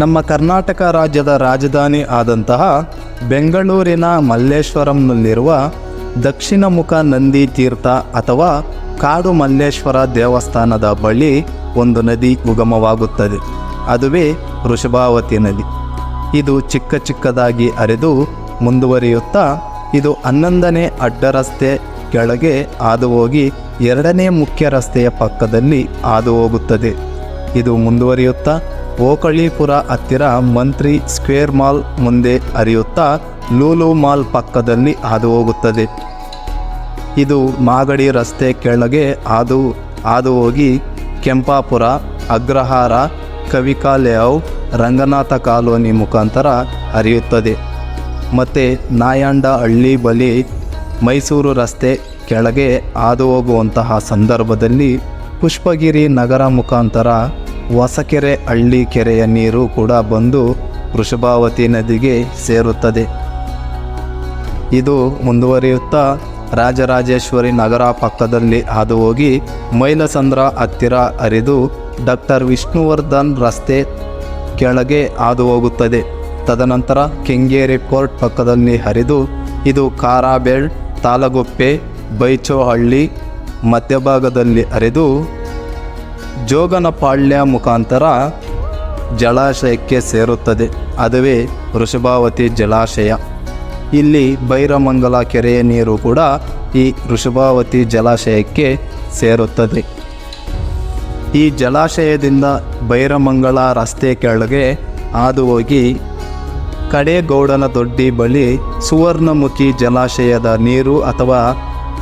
ನಮ್ಮ ಕರ್ನಾಟಕ ರಾಜ್ಯದ ರಾಜಧಾನಿ ಆದಂತಹ ಬೆಂಗಳೂರಿನ ಮಲ್ಲೇಶ್ವರಂನಲ್ಲಿರುವ ದಕ್ಷಿಣ ಮುಖ ನಂದಿ ತೀರ್ಥ ಅಥವಾ ಕಾಡು ಮಲ್ಲೇಶ್ವರ ದೇವಸ್ಥಾನದ ಬಳಿ ಒಂದು ನದಿ ಉಗಮವಾಗುತ್ತದೆ. ಅದುವೇ ವೃಷಭಾವತಿ ನದಿ. ಇದು ಚಿಕ್ಕ ಚಿಕ್ಕದಾಗಿ ಅರೆದು ಮುಂದುವರಿಯುತ್ತಾ ಇದು ಹನ್ನೊಂದನೇ ಅಡ್ಡರಸ್ತೆ ಕೆಳಗೆ ಹಾದು ಹೋಗಿ ಎರಡನೇ ಮುಖ್ಯ ರಸ್ತೆಯ ಪಕ್ಕದಲ್ಲಿ ಹಾದು ಹೋಗುತ್ತದೆ ಇದು ಮುಂದುವರಿಯುತ್ತಾ ಓಕಳೀಪುರ ಹತ್ತಿರ ಮಂತ್ರಿ ಸ್ಕ್ವೇರ್ ಮಾಲ್ ಮುಂದೆ ಹರಿಯುತ್ತಾ ಲೂಲು ಮಾಲ್ ಪಕ್ಕದಲ್ಲಿ ಹಾದು ಹೋಗುತ್ತದೆ ಇದು ಮಾಗಡಿ ರಸ್ತೆ ಕೆಳಗೆ ಹಾದು ಹಾದು ಹೋಗಿ ಕೆಂಪಾಪುರ, ಅಗ್ರಹಾರ, ಕವಿಕಾ ಲೇಔಟ್ ರಂಗನಾಥ ಕಾಲೋನಿ ಮುಖಾಂತರ ಹರಿಯುತ್ತದೆ. ಮತ್ತು ನಾಯಾಂಡ ಹಳ್ಳಿ ಬಳಿ ಮೈಸೂರು ರಸ್ತೆ ಕೆಳಗೆ ಹಾದು ಹೋಗುವಂತಹ ಸಂದರ್ಭದಲ್ಲಿ ಪುಷ್ಪಗಿರಿ ನಗರ ಮುಖಾಂತರ ಹೊಸಕೆರೆ ಹಳ್ಳಿ ಕೆರೆಯ ನೀರು ಕೂಡ ಬಂದು ವೃಷಭಾವತಿ ನದಿಗೆ ಸೇರುತ್ತದೆ. ಇದು ಮುಂದುವರಿಯುತ್ತಾ ರಾಜರಾಜೇಶ್ವರಿ ನಗರ ಪಕ್ಕದಲ್ಲಿ ಹಾದು ಹೋಗಿ ಮೈಲಸಂದ್ರ ಹತ್ತಿರ ಹರಿದು ಡಾಕ್ಟರ್ ವಿಷ್ಣುವರ್ಧನ್ ರಸ್ತೆ ಕೆಳಗೆ ಹಾದು ಹೋಗುತ್ತದೆ ತದನಂತರ ಕೆಂಗೇರಿ ಕೋರ್ಟ್ ಪಕ್ಕದಲ್ಲಿ ಹರಿದು ಇದು ಕಾರಾಬೇಳ್ ತಾಲಗುಪ್ಪೆ ಬೈಚೋಹಳ್ಳಿ ಮಧ್ಯಭಾಗದಲ್ಲಿ ಹರಿದು ಜೋಗನಪಾಳ್ಯ ಮುಖಾಂತರ ಜಲಾಶಯಕ್ಕೆ ಸೇರುತ್ತದೆ. ಅದುವೇ ವೃಷಭಾವತಿ ಜಲಾಶಯ. ಇಲ್ಲಿ ಭೈರಮಂಗಲ ಕೆರೆಯ ನೀರು ಕೂಡ ಈ ವೃಷಭಾವತಿ ಜಲಾಶಯಕ್ಕೆ ಸೇರುತ್ತದೆ. ಈ ಜಲಾಶಯದಿಂದ ಬೈರಮಂಗಲ ರಸ್ತೆ ಕೆಳಗೆ ಹಾದು ಹೋಗಿ ಕಡೇಗೌಡನ ದೊಡ್ಡಿ ಬಳಿ ಸುವರ್ಣಮುಖಿ ಜಲಾಶಯದ ನೀರು ಅಥವಾ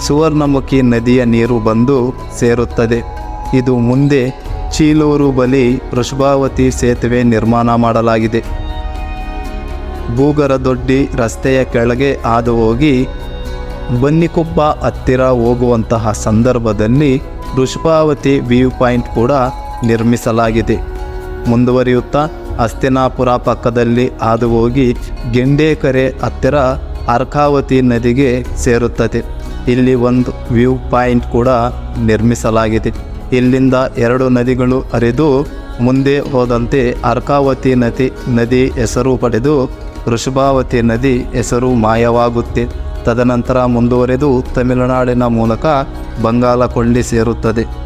ಸುವರ್ಣಮುಖಿ ನದಿಯ ನೀರು ಬಂದು ಸೇರುತ್ತದೆ. ಇದು ಮುಂದೆ ಚೀಲೂರು ಬಳಿ ವೃಷಭಾವತಿ ಸೇತುವೆ ನಿರ್ಮಾಣ ಮಾಡಲಾಗಿದೆ. ಭೂಗರದೊಡ್ಡಿ ರಸ್ತೆಯ ಕೆಳಗೆ ಹಾದು ಹೋಗಿ ಬನ್ನಿಕೊಪ್ಪ ಹತ್ತಿರ ಹೋಗುವಂತಹ ಸಂದರ್ಭದಲ್ಲಿ ವೃಷಭಾವತಿ ವ್ಯೂ ಪಾಯಿಂಟ್ ಕೂಡ ನಿರ್ಮಿಸಲಾಗಿದೆ. ಮುಂದುವರಿಯುತ್ತಾ ಅಸ್ತಿನಾಪುರ ಪಕ್ಕದಲ್ಲಿ ಹಾದು ಹೋಗಿ ಗೆಂಡೇಕರೆ ಹತ್ತಿರ ಅರ್ಕಾವತಿ ನದಿಗೆ ಸೇರುತ್ತದೆ. ಇಲ್ಲಿ ಒಂದು ವ್ಯೂ ಪಾಯಿಂಟ್ ಕೂಡ ನಿರ್ಮಿಸಲಾಗಿದೆ. ಇಲ್ಲಿಂದ ಎರಡು ನದಿಗಳು ಹರಿದು ಮುಂದೆ ಹೋದಂತೆ ಅರ್ಕಾವತಿ ನದಿ ನದಿ ಹೆಸರು ಪಡೆದು ವೃಷಭಾವತಿ ನದಿ ಹೆಸರು ಮಾಯವಾಗುತ್ತೆ. ತದನಂತರ ಮುಂದುವರೆದು ತಮಿಳುನಾಡಿನ ಮೂಲಕ ಬಂಗಾಳ ಕೊಳ್ಳಿ ಸೇರುತ್ತದೆ.